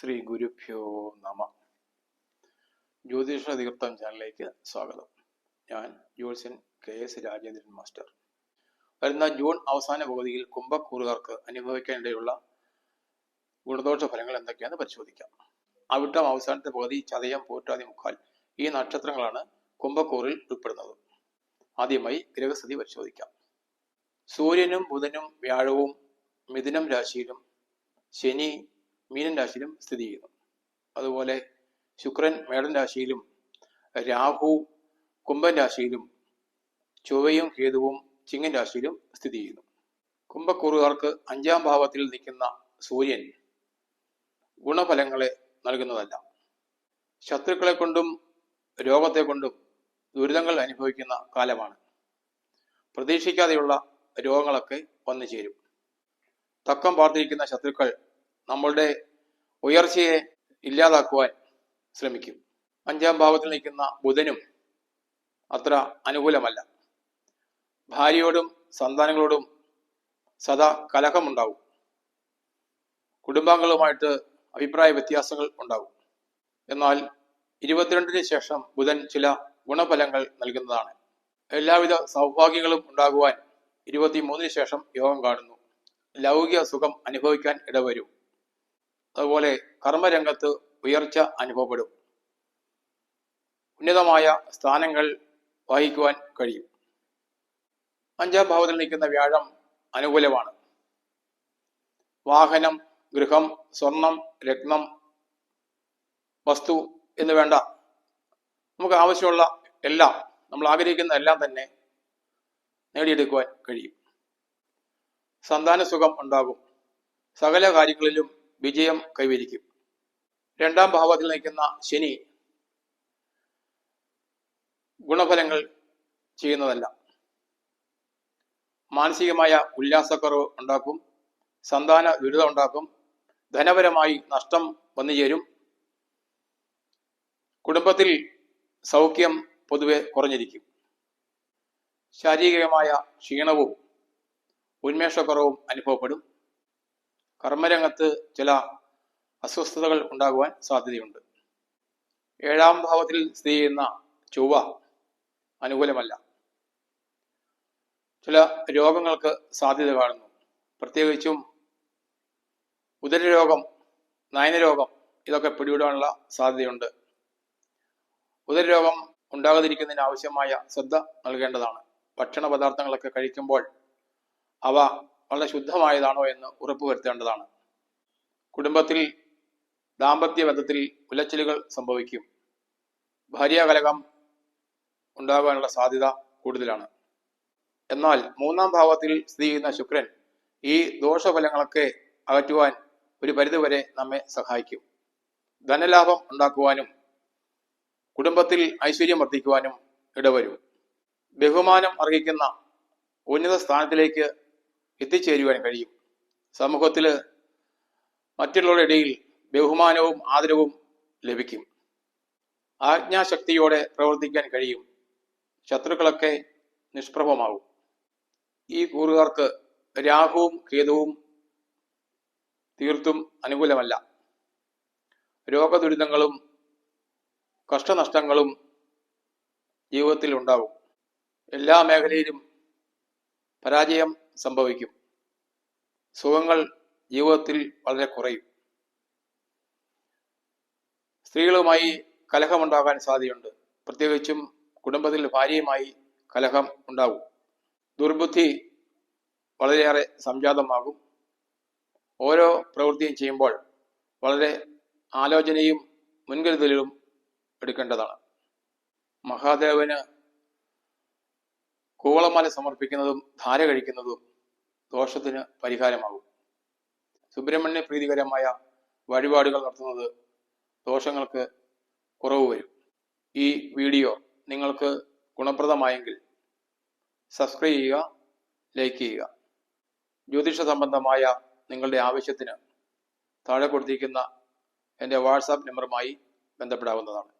ശ്രീ ഗുരുഭ്യോ നമ. ജ്യോതിഷ തീർത്ഥം ചാനലിലേക്ക് സ്വാഗതം. ഞാൻ ജ്യോത്സ്യൻ കെ എസ് രാജേന്ദ്രൻ മാസ്റ്റർ. വരുന്ന ജൂൺ അവസാന പകുതിയിൽ കുംഭക്കൂറുകാർക്ക് അനുഭവിക്കേണ്ടയുള്ള ഗുണദോഷ ഫലങ്ങൾ എന്തൊക്കെയാണെന്ന് പരിശോധിക്കാം. അവിട്ടം അവസാനത്തെ പകുതി ചതയം പോറ്റാതി മുക്കാൽ ഈ നക്ഷത്രങ്ങളാണ് കുംഭക്കൂറിൽ ഉൾപ്പെടുന്നത്. ആദ്യമായി ഗ്രഹസ്ഥിതി പരിശോധിക്കാം. സൂര്യനും ബുധനും വ്യാഴവും മിഥുനം രാശിയിലും ശനി മീനൻ രാശിയിലും സ്ഥിതി ചെയ്യുന്നു. അതുപോലെ ശുക്രൻ മേടൻ രാശിയിലും രാഹു കുംഭൻ രാശിയിലും ചൊവ്വയും കേതുവും ചിങ്ങൻ രാശിയിലും സ്ഥിതി ചെയ്യുന്നു. കുംഭക്കൂറുകാർക്ക് അഞ്ചാം ഭാവത്തിൽ നിൽക്കുന്ന സൂര്യൻ ഗുണഫലങ്ങളെ നൽകുന്നതല്ല. ശത്രുക്കളെ കൊണ്ടും രോഗത്തെ കൊണ്ടും ദുരിതങ്ങൾ അനുഭവിക്കുന്ന കാലമാണ്. പ്രതീക്ഷിക്കാതെയുള്ള രോഗങ്ങളൊക്കെ വന്നു ചേരും തക്കം പാർത്തിരിക്കുന്ന ശത്രുക്കൾ നമ്മളുടെ ഉയർച്ചയെ ഇല്ലാതാക്കുവാൻ ശ്രമിക്കും. അഞ്ചാം ഭാവത്തിൽ നിൽക്കുന്ന ബുധനും അത്ര അനുകൂലമല്ല. ഭാര്യയോടും സന്താനങ്ങളോടും സദാ കലഹമുണ്ടാവും. കുടുംബാംഗങ്ങളുമായിട്ട് അഭിപ്രായ വ്യത്യാസങ്ങൾ ഉണ്ടാവും. എന്നാൽ ഇരുപത്തിരണ്ടിന് ശേഷം ബുധൻ ചില ഗുണഫലങ്ങൾ നൽകുന്നതാണ്. എല്ലാവിധ സൗഭാഗ്യങ്ങളും ഉണ്ടാകുവാൻ ഇരുപത്തിമൂന്നിന് ശേഷം യോഗം കാണുന്നു. ലൗകിക സുഖം അനുഭവിക്കാൻ ഇടവരും. അതുപോലെ കർമ്മരംഗത്ത് ഉയർച്ച അനുഭവപ്പെടും. ഉന്നതമായ സ്ഥാനങ്ങൾ വഹിക്കുവാൻ കഴിയും. അഞ്ചാം ഭാവത്തിൽ നിൽക്കുന്ന വ്യാഴം അനുകൂലമാണ്. വാഹനം ഗൃഹം സ്വർണം രത്നം വസ്തു എന്ന് വേണ്ട. നമുക്ക് ആവശ്യമുള്ള എല്ലാം നമ്മൾ ആഗ്രഹിക്കുന്ന എല്ലാം തന്നെ നേടിയെടുക്കുവാൻ കഴിയും. സന്താന സുഖം ഉണ്ടാകും. സകല കാര്യങ്ങളിലും വിജയം കൈവരിക്കും. രണ്ടാം ഭാവത്തിൽ നിൽക്കുന്ന ശനി ഗുണഫലങ്ങൾ ചെയ്യുന്നതല്ല. മാനസികമായ ഉല്ലാസക്കുറവ് ഉണ്ടാക്കും സന്താന ദുരിതം ഉണ്ടാക്കും ധനപരമായി നഷ്ടം വന്നു ചേരും കുടുംബത്തിൽ സൗഖ്യം പൊതുവെ കുറഞ്ഞിരിക്കും. ശാരീരികമായ ക്ഷീണവും ഉന്മേഷക്കുറവും അനുഭവപ്പെടും. കർമ്മരംഗത്ത് ചില അസ്വസ്ഥതകൾ ഉണ്ടാകുവാൻ സാധ്യതയുണ്ട്. ഏഴാം ഭാവത്തിൽ സ്ഥിതി ചെയ്യുന്ന ചൊവ്വ അനുകൂലമല്ല. ചില രോഗങ്ങൾക്ക് സാധ്യത കാണുന്നു. പ്രത്യേകിച്ചും ഉദരരോഗം നയനരോഗം ഇതൊക്കെ പിടിവിടാനുള്ള സാധ്യതയുണ്ട്. ഉദരരോഗം ഉണ്ടാകാതിരിക്കുന്നതിന് ആവശ്യമായ ശ്രദ്ധ നൽകേണ്ടതാണ്. ഭക്ഷണ പദാർത്ഥങ്ങളൊക്കെ കഴിക്കുമ്പോൾ അവ വളരെ ശുദ്ധമായതാണോ എന്ന് ഉറപ്പുവരുത്തേണ്ടതാണ് കുടുംബത്തിൽ ദാമ്പത്യ ബന്ധത്തിൽ ഉലച്ചിലുകൾ സംഭവിക്കും. ഭാര്യാകലകം ഉണ്ടാകാനുള്ള സാധ്യത കൂടുതലാണ്. എന്നാൽ മൂന്നാം ഭാവത്തിൽ സ്ഥിതി ചെയ്യുന്ന ശുക്രൻ ഈ ദോഷഫലങ്ങളൊക്കെ അകറ്റുവാൻ ഒരു പരിധിവരെ നമ്മെ സഹായിക്കും. ധനലാഭം ഉണ്ടാക്കുവാനും കുടുംബത്തിൽ ഐശ്വര്യം വർദ്ധിക്കുവാനും ഇടവരും. ബഹുമാനം അർഹിക്കുന്ന ഉന്നത സ്ഥാനത്തിലേക്ക് എത്തിച്ചേരുവാൻ കഴിയും. സമൂഹത്തിൽ മറ്റുള്ളവരുടെ ഇടയിൽ ബഹുമാനവും ആദരവും ലഭിക്കും. ആജ്ഞാശക്തിയോടെ പ്രവർത്തിക്കാൻ കഴിയും. ശത്രുക്കളൊക്കെ നിഷ്പ്രഭമാവും. ഈ കൂറുകാർക്ക് രാഹുവും കേതുവും തീർത്തും അനുകൂലമല്ല. രോഗദുരിതങ്ങളും കഷ്ടനഷ്ടങ്ങളും ജീവിതത്തിൽ ഉണ്ടാവും എല്ലാ മേഖലയിലും പരാജയം സംഭവിക്കും. സുഖങ്ങൾ ജീവിതത്തിൽ വളരെ കുറയും. സ്ത്രീകളുമായി കലഹമുണ്ടാകാൻ സാധ്യതയുണ്ട്. പ്രത്യേകിച്ചും കുടുംബത്തിൽ ഭാര്യയുമായി കലഹം ഉണ്ടാകും ദുർബുദ്ധി വളരെയേറെ സംജാതമാകും. ഓരോ പ്രവൃത്തിയും ചെയ്യുമ്പോൾ വളരെ ആലോചനയും മുൻകരുതലും എടുക്കേണ്ടതാണ്. മഹാദേവന് കൂവളമാല സമർപ്പിക്കുന്നതും ധാര കഴിക്കുന്നതും ദോഷത്തിന് പരിഹാരമാകും. സുബ്രഹ്മണ്യ പ്രീതികരമായ വഴിപാടുകൾ നടത്തുന്നത് ദോഷങ്ങൾക്ക് കുറവ് വരും. ഈ വീഡിയോ നിങ്ങൾക്ക് ഗുണപ്രദമായെങ്കിൽ സബ്സ്ക്രൈബ് ചെയ്യുക ലൈക്ക് ചെയ്യുക. ജ്യോതിഷ സംബന്ധമായ നിങ്ങളുടെ ആവശ്യത്തിന് താഴെ കൊടുത്തിരിക്കുന്ന എന്റെ വാട്സാപ്പ് നമ്പറുമായി ബന്ധപ്പെടാവുന്നതാണ്.